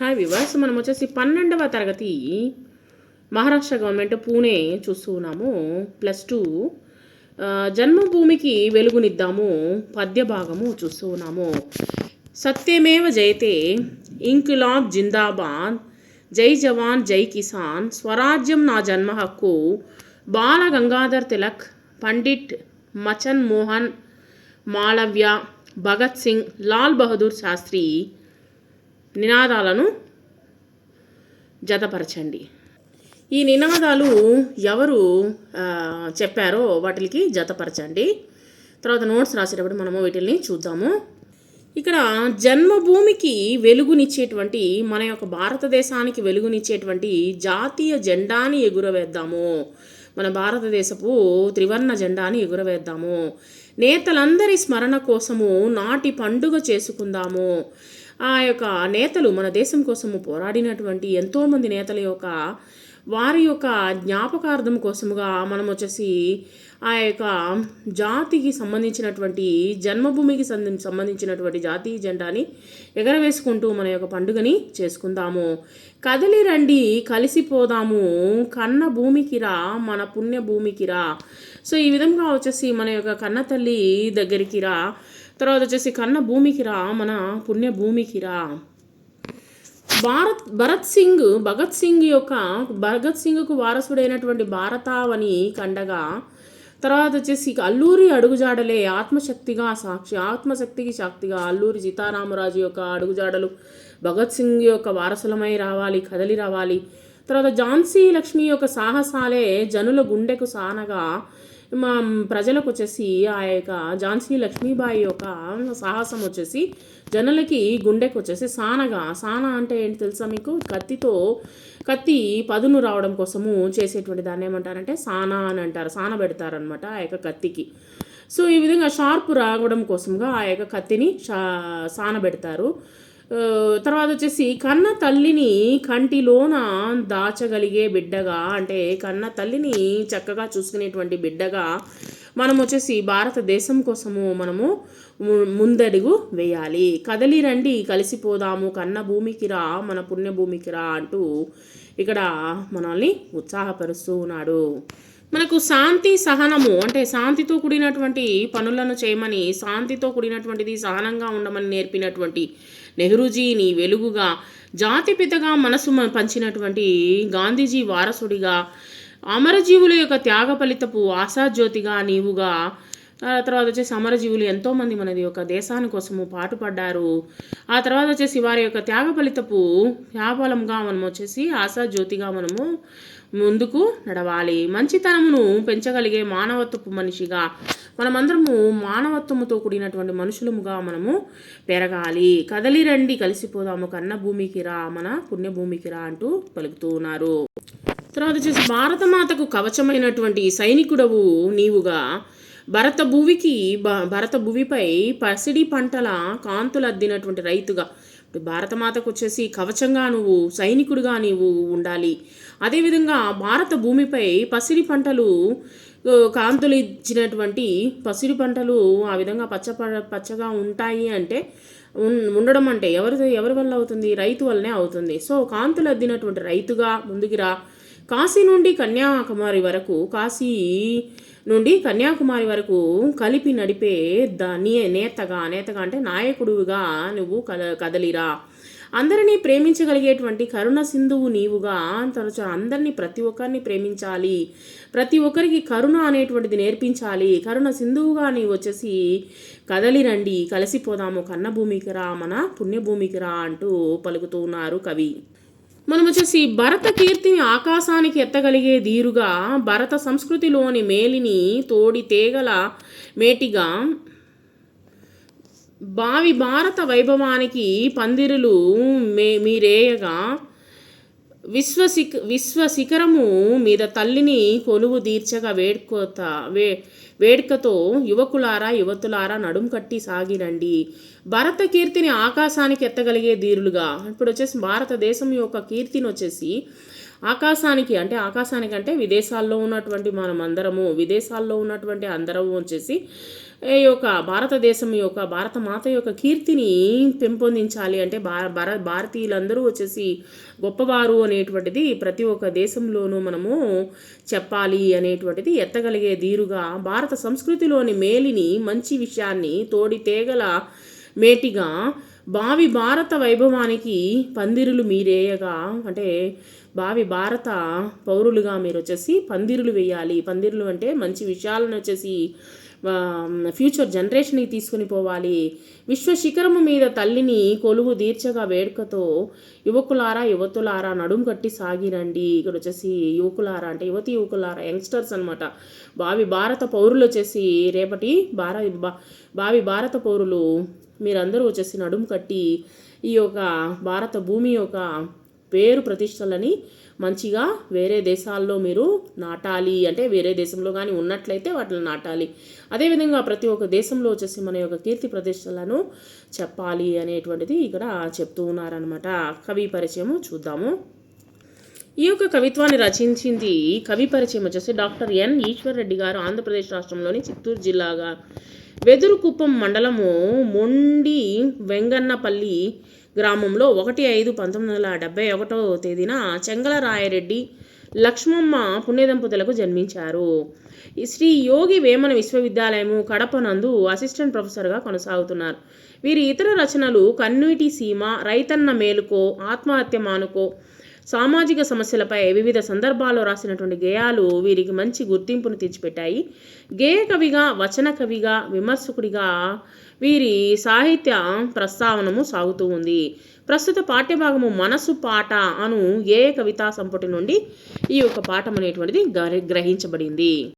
Hi వివాస్ మనం వచ్చేసి పన్నెండవ తరగతి మహారాష్ట్ర గవర్నమెంట్ పూణే చూస్తూ ఉన్నాము. ప్లస్ టూ జన్మభూమికి వెలుగునిద్దాము. పద్య భాగము చూస్తూ ఉన్నాము. సత్యమేవ జయతే ఇంక్లాబ్ జిందాబాద్. జై జవాన్ జై కిసాన్. స్వరాజ్యం నా జన్మ హక్కు. బాల గంగాధర్ తిలక్ పండిట్ మచన్ మోహన్ మాళవ్య భగత్ సింగ్ లాల్ బహదూర్ శాస్త్రి. నినాదాలను జతపరచండి. ఈ నినాదాలు ఎవరు చెప్పారో వాటికి జతపరచండి. తర్వాత నోట్స్ రాసేటప్పుడు మనము వీటిని చూద్దాము. ఇక్కడ జన్మభూమికి వెలుగునిచ్చేటువంటి మన యొక్క భారతదేశానికి వెలుగునిచ్చేటువంటి జాతీయ జెండాని ఎగురవేద్దాము. మన భారతదేశపు త్రివర్ణ జెండాని ఎగురవేద్దాము. నేతలందరి స్మరణ కోసము నాటి పండుగ చేసుకుందాము. ఆ యొక్క నేతలు మన దేశం కోసము పోరాడినటువంటి ఎంతోమంది నేతల యొక్క వారి యొక్క జ్ఞాపకార్థం కోసముగా మనం వచ్చేసి ఆ యొక్క జాతికి సంబంధించినటువంటి జన్మభూమికి సంబంధించినటువంటి జాతీయ జెండాని ఎగరవేసుకుంటూ మన యొక్క పండుగని చేసుకుందాము. కదిలి రండి కలిసిపోదాము కన్న భూమికిరా మన పుణ్య భూమికిరా సో ఈ విధంగా వచ్చేసి మన యొక్క కన్న తల్లి దగ్గరికి రా. తర్వాత వచ్చేసి కన్న భూమికి రా మన పుణ్య భూమికి రా. భారత్ భరత్ సింగ్ భగత్ సింగ్ యొక్క భగత్ సింగ్కు వారసుడైనటువంటి భారతావని కండగా తర్వాత వచ్చేసి అల్లూరి అడుగుజాడలే ఆత్మశక్తిగా సాక్షి ఆత్మశక్తికి శక్తిగా అల్లూరి సీతారామరాజు యొక్క అడుగుజాడలు భగత్ సింగ్ యొక్క వారసులమై రావాలి కదలి రావాలి. తర్వాత ఝాన్సీ లక్ష్మి యొక్క సాహసాలే జనుల గుండెకు సానగా మా ప్రజలకు వచ్చేసి ఆ యొక్క ఝాన్సీ లక్ష్మీబాయి యొక్క సాహసం వచ్చేసి జనులకి గుండెకు వచ్చేసి సానగా సాన అంటే ఏంటి తెలుసా మీకు? కత్తితో కత్తి పదును రావడం కోసము చేసేటువంటి దాన్ని ఏమంటారంటే సానా అని అంటారు సాన పెడతారనమాట ఆ యొక్క కత్తికి. సో ఈ విధంగా షార్ప్ రావడం కోసంగా ఆ యొక్క కత్తిని షా సాన పెడతారు. తర్వాత వచ్చేసి కన్న తల్లిని కంటిలోన దాచగలిగే బిడ్డగా అంటే కన్న తల్లిని చక్కగా చూసుకునేటువంటి బిడ్డగా మనం వచ్చేసి భారతదేశం కోసము మనము ము- ముందడుగు వేయాలి. కదలి రండి కలిసిపోదాము కన్న భూమికి రా మన పుణ్యభూమికి రా అంటూ ఇక్కడ మనల్ని ఉత్సాహపరుస్తూ ఉన్నాడు. మనకు శాంతి సహనము అంటే శాంతితో కూడినటువంటి పనులను చేయమని శాంతితో కూడినటువంటిది సహనంగా ఉండమని నేర్పినటువంటి నెహ్రూజీని వెలుగుగా జాతిపితగా మనసు మ- పంచినటువంటి గాంధీజీ వారసుడిగా అమరజీవుల యొక్క త్యాగ ఫలితపు ఆశాజ్యోతిగా నీవుగా తర్వాత వచ్చేసి అమరజీవులు ఎంతోమంది మనది యొక్క దేశాని కోసము పాటుపడ్డారు. ఆ తర్వాత వచ్చేసి వారి యొక్క త్యాగ ఫలితపు వ్యాపలంగా మనం వచ్చేసి ఆశాజ్యోతిగా మనము ముందుకు నడవాలి. మంచితనమును పెంచగలిగే మానవత్వపు మనిషిగా మనమందరము మానవత్వముతో కూడినటువంటి మనుషులముగా మనము పెరగాలి. కదలి రండి కలిసిపోదాము కన్న భూమికి రా మన పుణ్యభూమికి రా అంటూ పలుకుతూ ఉన్నారు. తర్వాత వచ్చేసి భారతమాతకు కవచమైనటువంటి సైనికుడవు నీవుగా భరత భూమికి భ- భరత భూమిపై పసిడి పంటల కాంతులు అద్దినటువంటి రైతుగా. ఇప్పుడు భారతమాతకు వచ్చేసి కవచంగా నువ్వు సైనికుడిగా నీవు ఉండాలి. అదేవిధంగా భారత భూమిపై పసిడి పంటలు కాంతులు ఇచ్చినటువంటి పసిడి పంటలు ఆ విధంగా పచ్చ పచ్చగా ఉంటాయి అంటే ఉండడం అంటే ఎవరి ఎవరి వల్ల అవుతుంది? రైతు వల్లనే అవుతుంది. సో కాంతులు అద్దినటువంటి రైతుగా ముందుకు రా. కాశీ నుండి కన్యాకుమారి వరకు కాశీ నుండి కన్యాకుమారి వరకు కలిపి నడిపే దాని నేతగా నేతగా అంటే నాయకుడుగా నువ్వు కద కదలిరా. అందరినీ ప్రేమించగలిగేటువంటి కరుణ సింధువు నీవుగా తరచు అందరినీ ప్రతి ఒక్కరిని ప్రేమించాలి. ప్రతి ఒక్కరికి కరుణ అనేటువంటిది నేర్పించాలి. కరుణ సింధువుగా నీవు వచ్చేసి కదలిరండి కలిసిపోదాము కన్నభూమికి రా మన పుణ్యభూమికి రా అంటూ పలుకుతూ ఉన్నారు కవి. మనం వచ్చేసి భరత కీర్తిని ఆకాశానికి ఎత్తగలిగే ధీరుగా భరత సంస్కృతిలోని మేలిని తోడి తేగల మేటిగా భావి భారత వైభవానికి పందిరులు మే మీరేయగా విశ్వశిఖ విశ్వ శిఖరము మీద తల్లిని కొలువు తీర్చగా వేడుకోత వే వేడుకతో యువకులారా యువతులారా నడుం కట్టి సాగిరండి. భరత కీర్తిని ఆకాశానికి ఎత్తగలిగే ధీరులుగా. ఇప్పుడు వచ్చేసి భారతదేశం యొక్క కీర్తిని వచ్చేసి ఆకాశానికి అంటే ఆకాశానికి అంటే విదేశాల్లో ఉన్నటువంటి మనం అందరము విదేశాల్లో ఉన్నటువంటి అందరము వచ్చేసి యొక్క భారతదేశం యొక్క భారత మాత యొక్క కీర్తిని పెంపొందించాలి అంటే భార భారతీయులందరూ వచ్చేసి గొప్పవారు అనేటువంటిది ప్రతి ఒక్క దేశంలోనూ మనము చెప్పాలి అనేటువంటిది ఎత్తగలిగే దీరుగా భారత సంస్కృతిలోని మేలిని మంచి విషయాన్ని తోడి తేగల మేటిగా భావి భారత వైభవానికి పందిరులు మీరేయగా. అంటే భావి భారత పౌరులుగా మీరు వచ్చేసి పందిరులు వేయాలి. పందిరులు అంటే మంచి విషయాలను వచ్చేసి ఫ్యూచర్ జనరేషన్కి తీసుకుని పోవాలి. విశ్వ శిఖరము మీద తల్లిని కొలువు దీర్చగా వేడుకతో యువకులారా యువతులారా నడుం కట్టి సాగిరండి. ఇక్కడ వచ్చేసి యువకులారా అంటే యువతి యువకులారా యంగ్స్టర్స్ అనమాట భావి భారత పౌరులు వచ్చేసి రేపటి భార భా- భావి భారత పౌరులు మీరందరూ వచ్చేసి నడుం కట్టి ఈ యొక్క భారత భూమి యొక్క పేరు ప్రతిష్టలని మంచిగా వేరే దేశాల్లో మీరు నాటాలి. అంటే వేరే దేశంలో కానీ ఉన్నట్లయితే వాటిని నాటాలి. అదేవిధంగా ప్రతి ఒక్క దేశంలో వచ్చేసి మన యొక్క కీర్తి ప్రతిష్టలను చెప్పాలి అనేటువంటిది ఇక్కడ చెప్తూ ఉన్నారనమాట కవి పరిచయము చూద్దాము. ఈ యొక్క కవిత్వాన్ని రచించింది కవి పరిచయం వచ్చేసి డాక్టర్ ఎన్ ఈశ్వర్ రెడ్డి గారు ఆంధ్రప్రదేశ్ రాష్ట్రంలోని చిత్తూరు జిల్లాగా. వెదురుకుప్పం మండలము మొండి వెంగన్నపల్లి గ్రామంలో ఒకటి ఐదు పంతొమ్మిది వందల డెబ్బై ఒకటో తేదీన చెంగలరాయరెడ్డి లక్ష్మమ్మ పుణ్యదంపతులకు జన్మించారు. శ్రీ యోగి వేమన విశ్వవిద్యాలయము కడపనందు అసిస్టెంట్ ప్రొఫెసర్గా కొనసాగుతున్నారు. వీరి ఇతర రచనలు కన్నీటి సీమ రైతన్న మేలుకో ఆత్మహత్య మానుకో సామాజిక సమస్యలపై వివిధ సందర్భాల్లో రాసినటువంటి గేయాలు వీరికి మంచి గుర్తింపును తెచ్చిపెట్టాయి. గేయ కవిగా వచన కవిగా విమర్శకుడిగా వీరి సాహిత్య ప్రస్తావనము సాగుతూ ఉంది. ప్రస్తుత పాఠ్యభాగము మనసు పాట అను ఏ కవితా సంపుటి నుండి ఈ యొక్క పాఠం అనేటువంటిది గ్రహించబడింది.